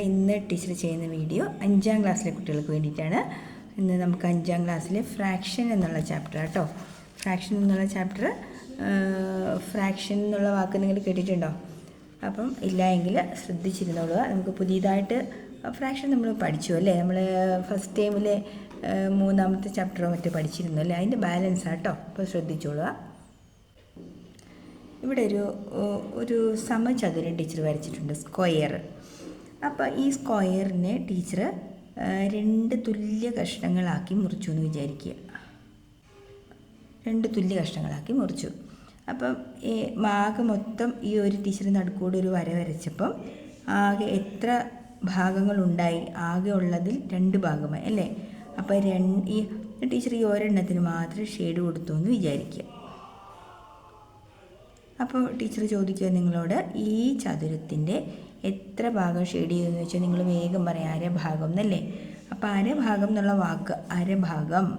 ഇന്ന് ടീച്ചർ ചെയ്യുന്ന വീഡിയോ അഞ്ചാം ക്ലാസ്സിലെ കുട്ടികൾക്ക് വേണ്ടിയിട്ടാണ്. ഇന്ന് നമുക്ക് അഞ്ചാം ക്ലാസ്സിലെ ഫ്രാക്ഷൻ എന്നുള്ള ചാപ്റ്റർ കേട്ടോ ഫ്രാക്ഷൻ എന്നുള്ള ചാപ്റ്റർ ഫ്രാക്ഷൻ എന്നുള്ള വാക്ക് നിങ്ങൾ കേട്ടിട്ടുണ്ടോ? അപ്പം ഇല്ല എങ്കിൽ ശ്രദ്ധിച്ചിരുന്നോളുക. നമുക്ക് പുതിയതായിട്ട് ഫ്രാക്ഷൻ നമ്മൾ പഠിച്ചു അല്ലേ? നമ്മൾ ഫസ്റ്റ് ടൈമിൽ മൂന്നാമത്തെ ചാപ്റ്ററോ മറ്റോ പഠിച്ചിരുന്നു അല്ലേ? അതിന്റെ ബാലൻസ് ആട്ടോ അപ്പോൾ ശ്രദ്ധിച്ചോളുക. ഇവിടെ ഒരു ഒരു സമചതുരം ടീച്ചർ വരച്ചിട്ടുണ്ട്. സ്ക്വയർ അപ്പോൾ ഈ സ്ക്വയറിനെ ടീച്ചർ രണ്ട് തുല്യ കഷ്ണങ്ങളാക്കി മുറിച്ചു എന്ന് വിചാരിക്കുക. രണ്ട് തുല്യ കഷ്ണങ്ങളാക്കി മുറിച്ചു. അപ്പം ഈ ആകെ മൊത്തം ഈ ഒരു ടീച്ചർ നടുക്കൂടെ ഒരു വര വരച്ചപ്പം ആകെ എത്ര ഭാഗങ്ങളുണ്ടായി ആകെ ഉള്ളതിൽ രണ്ട് ഭാഗമായി അല്ലേ? അപ്പോൾ രണ്ട് ഈ ടീച്ചർ ഈ ഒരെണ്ണത്തിന് മാത്രം ഷെയ്ഡ് കൊടുത്തു എന്ന് വിചാരിക്കുക. അപ്പോൾ ടീച്ചർ ചോദിക്കുക നിങ്ങളോട് ഈ ചതുരത്തിന്റെ എത്ര ഭാഗം ഷെയ്ഡ് ചെയ്തെന്ന് വെച്ചാൽ നിങ്ങൾ വേഗം പറയാം അരഭാഗം എന്നല്ലേ? അപ്പോൾ അരഭാഗം എന്നുള്ള വാക്ക് അരഭാഗം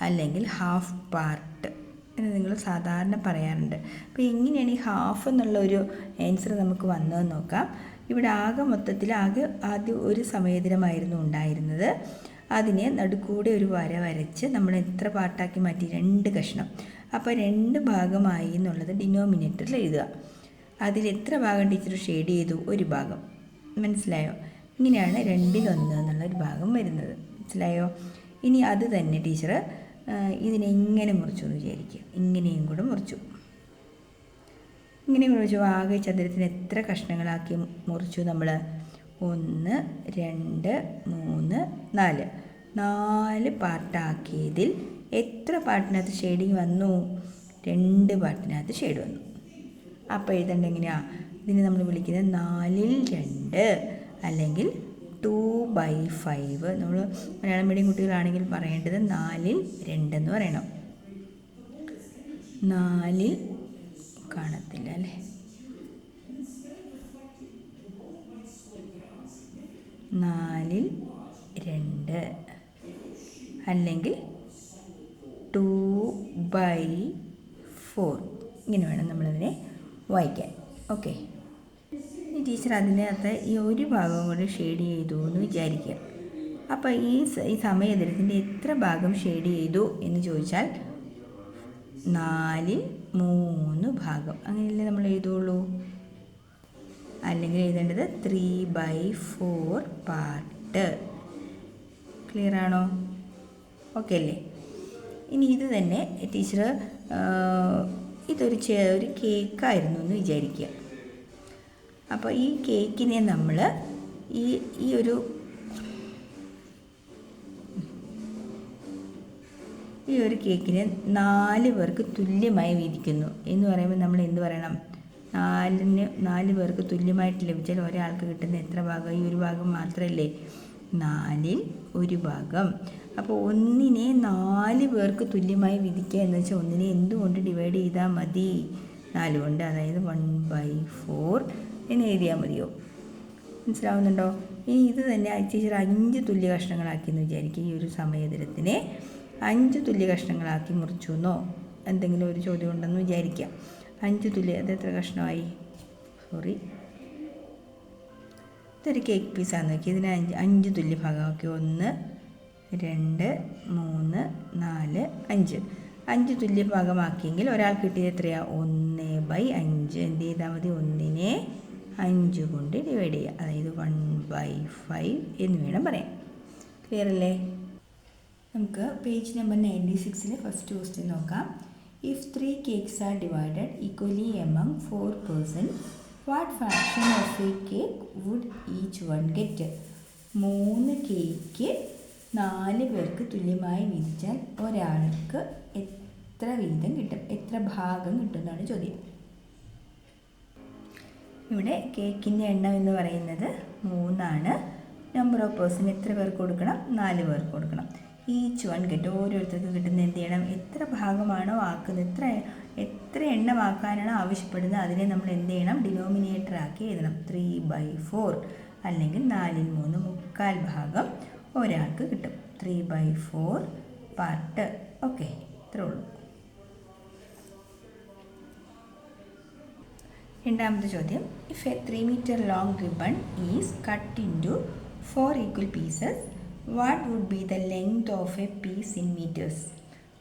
അല്ലെങ്കിൽ ഹാഫ് പാർട്ട് എന്ന് നിങ്ങൾ സാധാരണ പറയാറുണ്ട്. അപ്പോൾ എങ്ങനെയാണ് ഈ ഹാഫ് എന്നുള്ള ഒരു ആൻസർ നമുക്ക് വന്നതെന്ന് നോക്കാം. ഇവിടെ ആകെ മൊത്തത്തിൽ ആകെ ആദ്യം ഒരു സമയദിനമായിരുന്നു ഉണ്ടായിരുന്നത്. അതിനെ നടുക്കൂടെ ഒരു വര വരച്ച് നമ്മൾ എത്ര പാർട്ടാക്കി മാറ്റി? രണ്ട് കഷ്ണം. അപ്പോൾ രണ്ട് ഭാഗമായി എന്നുള്ളത് ഡിനോമിനേറ്ററിൽ എഴുതുക. അതിൽ എത്ര ഭാഗം ടീച്ചർ ഷെയ്ഡ് ചെയ്തു? ഒരു ഭാഗം. മനസ്സിലായോ? ഇങ്ങനെയാണ് രണ്ടിലൊന്ന് എന്നുള്ള ഒരു ഭാഗം വരുന്നത്. മനസ്സിലായോ? ഇനി അത് തന്നെ ടീച്ചർ ഇതിനെ ഇങ്ങനെ മുറിച്ചു എന്ന് വിചാരിക്കുക. ഇങ്ങനെയും കൂടെ മുറിച്ചു. ഇങ്ങനെ മുറിച്ചു. ആകെ ചതുരത്തിന് എത്ര കഷ്ണങ്ങളാക്കി മുറിച്ചു നമ്മൾ ഒന്ന് രണ്ട് മൂന്ന് നാല്. നാല് പാർട്ടാക്കിയതിൽ എത്ര പാട്ടിനകത്ത് ഷെയ്ഡിങ് വന്നു? രണ്ട് പാട്ടിനകത്ത് ഷെയ്ഡ് വന്നു. അപ്പോൾ എഴുതേണ്ട എങ്ങനെയാണ് ഇതിനെ നമ്മൾ വിളിക്കുന്നത് നാലിൽ രണ്ട് അല്ലെങ്കിൽ ടു ബൈ ഫൈവ് നമ്മൾ മലയാളം മീഡിയം കുട്ടികളാണെങ്കിൽ പറയേണ്ടത് നാലിൽ രണ്ടെന്ന് പറയണം. നാലിൽ കാണത്തില്ല അല്ലേ? നാലിൽ രണ്ട് അല്ലെങ്കിൽ ടു ബൈ ഫോർ ഇങ്ങനെ വേണം നമ്മളതിനെ വായിക്കാൻ. ഓക്കെ. ടീച്ചർ അതിനകത്ത് ഈ ഒരു ഭാഗം കൂടെ ഷെയ്ഡ് ചെയ്തു എന്ന് വിചാരിക്കുക അപ്പോൾ ഈ ഈ സമയതരത്തിന്റെ എത്ര ഭാഗം ഷെയ്ഡ് ചെയ്തു എന്ന് ചോദിച്ചാൽ നാലിൽ മൂന്ന് ഭാഗം. അങ്ങനെയല്ലേ നമ്മൾ എഴുതുള്ളൂ? അല്ലെങ്കിൽ എഴുതേണ്ടത് three by four part clear ആണോ? ഓക്കെ അല്ലേ? ഇനി ഇത് തന്നെ ടീച്ചർ ഇതൊരു ഒരു കേക്കായിരുന്നു എന്ന് വിചാരിക്കുക. അപ്പോൾ ഈ കേക്കിനെ നമ്മൾ ഈ ഈ ഒരു ഈ ഒരു കേക്കിനെ നാല് പേർക്ക് തുല്യമായി വീതിക്കുന്നു. എന്ന് പറയുമ്പോൾ നമ്മൾ എന്ത് പറയണം? നാലിന് നാല് പേർക്ക് തുല്യമായിട്ട് ലഭിച്ചാൽ ഒരാൾക്ക് കിട്ടുന്ന എത്ര ഭാഗം? ഈ ഒരു ഭാഗം മാത്രമല്ലേ? നാലിൽ ഒരു ഭാഗം. അപ്പോൾ ഒന്നിനെ നാല് പേർക്ക് തുല്യമായി വിധിക്കുക എന്ന് വെച്ചാൽ ഒന്നിനെ എന്തുകൊണ്ട് ഡിവൈഡ് ചെയ്താൽ മതി? നാല് കൊണ്ട്. അതായത് വൺ ബൈ ഫോർ എന്ന് എഴുതിയാൽ മതിയോ? മനസ്സിലാവുന്നുണ്ടോ? ഇനി ഇത് തന്നെ ടീച്ചർ അഞ്ച് തുല്യ കഷ്ണങ്ങളാക്കി എന്ന് വിചാരിക്കുക ഈ ഒരു സമയതരത്തിനെ അഞ്ച് തുല്യ കഷ്ണങ്ങളാക്കി മുറിച്ചു എന്നോ എന്തെങ്കിലും ഒരു ചോദ്യം ഉണ്ടെന്ന് വിചാരിക്കാം. അഞ്ച് തുല്യ അത് എത്ര കഷ്ണമായി? സോറി ഇതൊരു കേക്ക് പീസാന്ന് നോക്കി ഇതിനെ അഞ്ച് അഞ്ച് തുല്യ ഭാഗമാക്കി. ഒന്ന് രണ്ട് മൂന്ന് നാല് അഞ്ച്. അഞ്ച് തുല്യ ഭാഗമാക്കിയെങ്കിൽ ഒരാൾ കിട്ടിയത് എത്രയാണ് ഒന്ന് ബൈ അഞ്ച്. എന്ത് ചെയ്താൽ മതി? ഒന്നിനെ അഞ്ച് കൊണ്ട് ഡിവൈഡ് ചെയ്യുക. അതായത് വൺ ബൈ ഫൈവ് എന്ന് വേണം പറയാം ക്ലിയർ അല്ലേ? നമുക്ക് പേജ് നമ്പർ നയന്റി സിക്സിലെ ഫസ്റ്റ് ക്വസ്റ്റ്യൻ നോക്കാം. If three cakes are divided equally among four person what fraction of a cake would each one get മൂന്ന് കേക്ക് നാല് പേർക്ക് തുല്യമായി വീതിച്ചാൽ ഒരാൾക്ക് എത്ര വീതം കിട്ടും? എത്ര ഭാഗം കിട്ടും എന്നാണ് ചോദ്യം. ഇവിടെ കേക്കിന്റെ എണ്ണം എന്ന് പറയുന്നത് മൂന്നാണ്. നമ്പർ ഓഫ് പേഴ്സൺ എത്ര പേർക്ക് കൊടുക്കണം? നാല് പേർക്ക് കൊടുക്കണം. ഈച്ച് വൺ ഗെറ്റ് ഓരോരുത്തർക്ക് കിട്ടുന്ന എന്ത് ചെയ്യണം? എത്ര ഭാഗമാണോ ആക്കുന്നത്? എത്ര എത്ര എണ്ണം ആക്കാനാണോ ആവശ്യപ്പെടുന്നത്? അതിനെ നമ്മൾ എന്ത് ചെയ്യണം? ഡിനോമിനേറ്റർ ആക്കി എഴുതണം. ത്രീ ബൈ ഫോർ അല്ലെങ്കിൽ നാലിൽ മൂന്ന് മുക്കാൽ ഭാഗം ഒരാൾക്ക് കിട്ടും. Three by four part okay ഇത്രേ ഉള്ളൂ. രണ്ടാമത്തെ ചോദ്യം. If a three metre long ribbon is cut into four equal pieces what would be the length of a piece in metres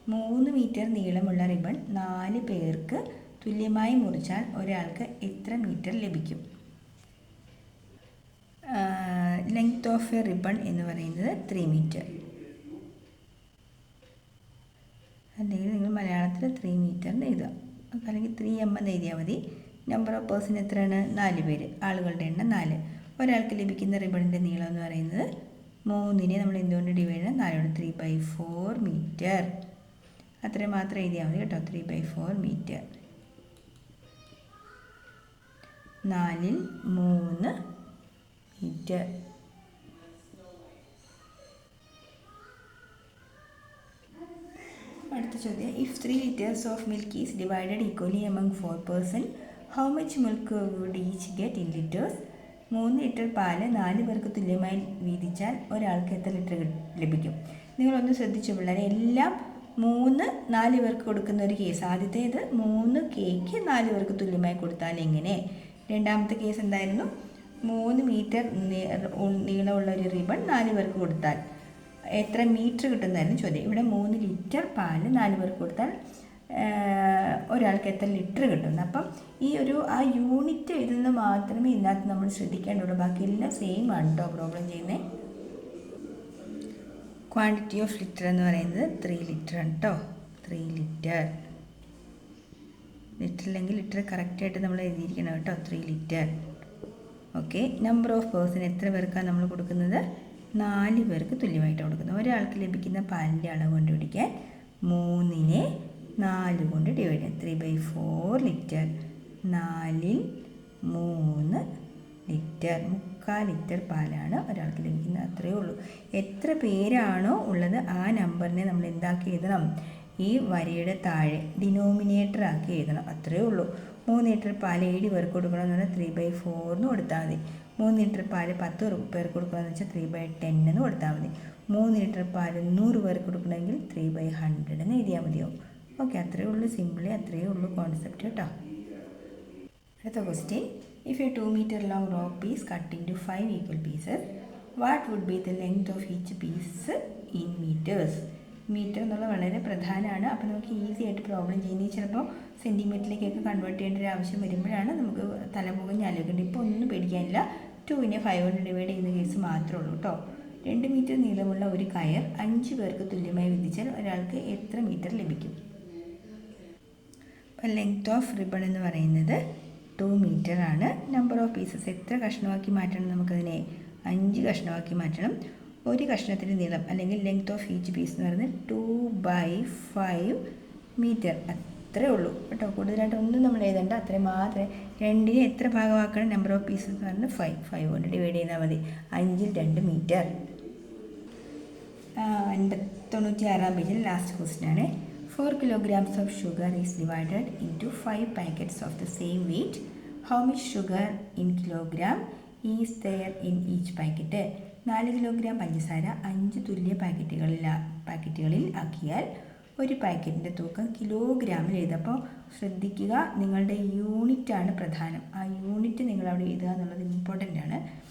മൂന്ന് മീറ്റർ നീളമുള്ള റിബൺ നാല് പേർക്ക് തുല്യമായി മുറിച്ചാൽ ഒരാൾക്ക് എത്ര മീറ്റർ ലഭിക്കും? ലെങ്ത് ഓഫ് എ റിബൺ എന്ന് പറയുന്നത് ത്രീ മീറ്റർ അല്ലെങ്കിൽ നിങ്ങൾ മലയാളത്തിൽ ത്രീ മീറ്റർ എഴുതുക. അല്ലെങ്കിൽ ത്രീ എം എന്ന് എഴുതിയാൽ മതി. നമ്പർ ഓഫ് പേഴ്സൺ എത്രയാണ്? നാല് പേര്. ആളുകളുടെ എണ്ണം നാല്. ഒരാൾക്ക് ലഭിക്കുന്ന റിബണിന്റെ നീളം എന്ന് പറയുന്നത് മൂന്നിനെ നമ്മൾ എന്തുകൊണ്ട് ഡിവൈഡ് ചെയ്യണം? നാലോട് ത്രീ ബൈ ഫോർ മീറ്റർ അത്രയും മാത്രം എഴുതിയാൽ മതി കേട്ടോ. ത്രീ ബൈ ഫോർ മീറ്റർ നാലിൽ മൂന്ന് മീറ്റർ അടുത്ത ചോദ്യം. If three litres of milk is divided equally among four person how much milk would each get in litres മൂന്ന് ലിറ്റർ പാൽ നാല് പേർക്ക് തുല്യമായി വീതിച്ചാൽ ഒരാൾക്ക് എത്ര ലിറ്റർ ലഭിക്കും? നിങ്ങളൊന്ന് ശ്രദ്ധിച്ചു പിള്ളേരെ. എല്ലാം മൂന്ന് നാല് പേർക്ക് കൊടുക്കുന്ന ഒരു കേസ് ആദ്യത്തേത് മൂന്ന് കേക്ക് നാല് പേർക്ക് തുല്യമായി കൊടുത്താൽ എങ്ങനെ? രണ്ടാമത്തെ കേസ് എന്തായിരുന്നു? മൂന്ന് മീറ്റർ നീളമുള്ള ഒരു റിബൺ നാല് പേർക്ക് കൊടുത്താൽ. എത്ര മീറ്റർ കിട്ടുന്നതായിരുന്നു ചോദ്യം. ഇവിടെ മൂന്ന് ലിറ്റർ പാൽ നാല് പേർക്ക് കൊടുത്താൽ ഒരാൾക്ക് എത്ര ലിറ്റർ കിട്ടുന്നു. അപ്പം ഈ ഒരു ആ യൂണിറ്റ് എഴുതുന്നത് മാത്രമേ ഇതിനകത്ത് നമ്മൾ ശ്രദ്ധിക്കേണ്ടുള്ളൂ ബാക്കി എല്ലാം സെയിം ആണ് കേട്ടോ പ്രോബ്ലം ചെയ്യുന്നത് ക്വാണ്ടിറ്റി ഓഫ് ലിറ്റർ എന്ന് പറയുന്നത് ത്രീ ലിറ്റർ ആണ് കേട്ടോ ത്രീ ലിറ്റർ ലിറ്റർ അല്ലെങ്കിൽ ലിറ്റർ കറക്റ്റായിട്ട് നമ്മൾ എഴുതിയിരിക്കണം കേട്ടോ three litre okay number of person എത്ര പേർക്കാണ് നമ്മൾ കൊടുക്കുന്നത്? നാല് പേർക്ക് തുല്യമായിട്ട് കൊടുക്കുന്നത് ഒരാൾക്ക് ലഭിക്കുന്ന പാലിന്റെ അളവ് കണ്ടുപിടിക്കാൻ മൂന്നിനെ നാല് കൊണ്ട് ഡിവൈഡ് ചെയ്യാം. ത്രീ ബൈ ഫോർ ലിറ്റർ നാലിൽ മൂന്ന് ലിറ്റർ മുക്കാൽ ലിറ്റർ പാലാണ് ഒരാൾക്ക് ലഭിക്കുന്നത്. അത്രയേ ഉള്ളൂ. എത്ര പേരാണോ ഉള്ളത് ആ നമ്പറിനെ നമ്മൾ എന്താക്കി എഴുതണം? ഈ വരയുടെ താഴെ ഡിനോമിനേറ്റർ ആക്കി എഴുതണം. അത്രയേ ഉള്ളൂ. മൂന്ന് ലിറ്റർ പാൽ ഏഴ് പേർക്ക് കൊടുക്കണം എന്ന് പറഞ്ഞാൽ ത്രീ ബൈ ഫോറിന് കൊടുത്താൽ മതി. മൂന്ന് ലിറ്റർ പാൽ പത്ത് പേർക്ക് കൊടുക്കണമെന്ന് വെച്ചാൽ ത്രീ ബൈ ടെൻ എന്ന് കൊടുത്താൽ മതി. മൂന്ന് ലിറ്റർ പാൽ നൂറ് പേർക്ക് കൊടുക്കണമെങ്കിൽ ത്രീ ബൈ ഹൺഡ്രഡ് എന്ന് എഴുതിയാൽ മതിയാവും. ഓക്കെ അത്രയേ ഉള്ളൂ. സിമ്പിളി അത്രയേ ഉള്ളൂ കോൺസെപ്റ്റ് കേട്ടോ. അടുത്ത question if a two metre long rock piece cut into five equal pieces what would be the length of each piece in metres metre എന്നുള്ളത് വളരെ പ്രധാനമാണ്. അപ്പോൾ നമുക്ക് ഈസി ആയിട്ട് പ്രോബ്ലം ചെയ്യുന്നത് ചിലപ്പോൾ സെന്റിമീറ്ററിലേക്കൊക്കെ കൺവേർട്ട് ചെയ്യേണ്ട ഒരു ആവശ്യം വരുമ്പോഴാണ് നമുക്ക് തലമുഖം ആലോചിക്കേണ്ടത് ഇപ്പോൾ ഒന്നും പേടിക്കാനില്ല. ടുവിനെ ഫൈവ് കൊണ്ട് ഡിവൈഡ് ചെയ്യുന്ന കേസ് മാത്രമേ ഉള്ളൂ കേട്ടോ രണ്ട് മീറ്റർ നീളമുള്ള ഒരു കയർ അഞ്ച് പേർക്ക് തുല്യമായി വിധിച്ചാൽ ഒരാൾക്ക് എത്ര മീറ്റർ ലഭിക്കും? അപ്പോൾ ലെങ്ത് ഓഫ് റിബൺ എന്ന് പറയുന്നത് ടു മീറ്റർ ആണ്. നമ്പർ ഓഫ് പീസസ് എത്ര കഷ്ണമാക്കി മാറ്റണം നമുക്കതിനെ? അഞ്ച് കഷ്ണമാക്കി മാറ്റണം. ഒരു കഷ്ണത്തിന്റെ നീളം അല്ലെങ്കിൽ ലെങ്ത് ഓഫ് ഈച്ച് പീസ് എന്ന് പറയുന്നത് ടു ബൈ ഫൈവ് മീറ്റർ അത്രേ ഉള്ളൂ കേട്ടോ. കൂടുതലായിട്ട് ഒന്നും നമ്മൾ എഴുതണ്ട. അത്രയും മാത്രമേ രണ്ടിന് എത്ര ഭാഗമാക്കണം? നമ്പർ ഓഫ് പീസസ് എന്ന് പറഞ്ഞാൽ ഫൈവ് ഫൈവ് കൊണ്ട് ഡിവൈഡ് ചെയ്താൽ മതി. അഞ്ചിൽ രണ്ട് മീറ്റർ തൊണ്ണൂറ്റി ആറാം പേജിൽ ലാസ്റ്റ് ക്വസ്റ്റ്യൻ ആണ്. Four kilograms of sugar is divided into five packets of the same weight how much sugar in kilogram is there in each packet നാല് കിലോഗ്രാം പഞ്ചസാര അഞ്ച് തുല്യ പാക്കറ്റുകളിൽ പാക്കറ്റുകളിൽ ആക്കിയാൽ ഒരു പാക്കറ്റിന്റെ തൂക്കം കിലോഗ്രാമിൽ എഴുതപ്പോൾ ശ്രദ്ധിക്കുക നിങ്ങളുടെ യൂണിറ്റാണ് പ്രധാനം. ആ യൂണിറ്റ് നിങ്ങൾ അവിടെ എഴുതുക എന്നുള്ളത് ഇമ്പോർട്ടന്റ് ആണ്.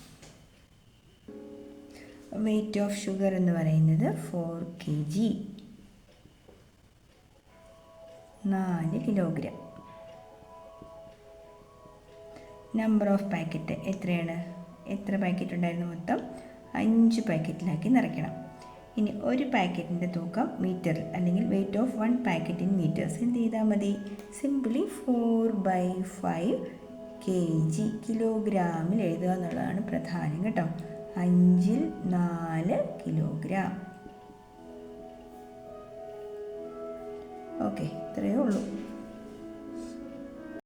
വെയ്റ്റ് ഓഫ് ഷുഗർ എന്ന് പറയുന്നത് ഫോർ കെ ജി നാല് കിലോഗ്രാം നമ്പർ ഓഫ് പാക്കറ്റ് എത്രയാണ്? എത്ര പാക്കറ്റ് ഉണ്ടായിരുന്നു മൊത്തം? അഞ്ച് പാക്കറ്റിലാക്കി നിറയ്ക്കണം. ഇനി ഒരു പാക്കറ്റിന്റെ തൂക്കം മീറ്ററിൽ അല്ലെങ്കിൽ weight of one packet in metres എന്ത് ചെയ്താൽ മതി? Simply four by five K G കിലോഗ്രാമിൽ എഴുതുക എന്നുള്ളതാണ് പ്രധാനം കേട്ടോ. അഞ്ചിൽ നാല് കിലോഗ്രാം ഓക്കെ ഇത്രയേ ഉള്ളൂ.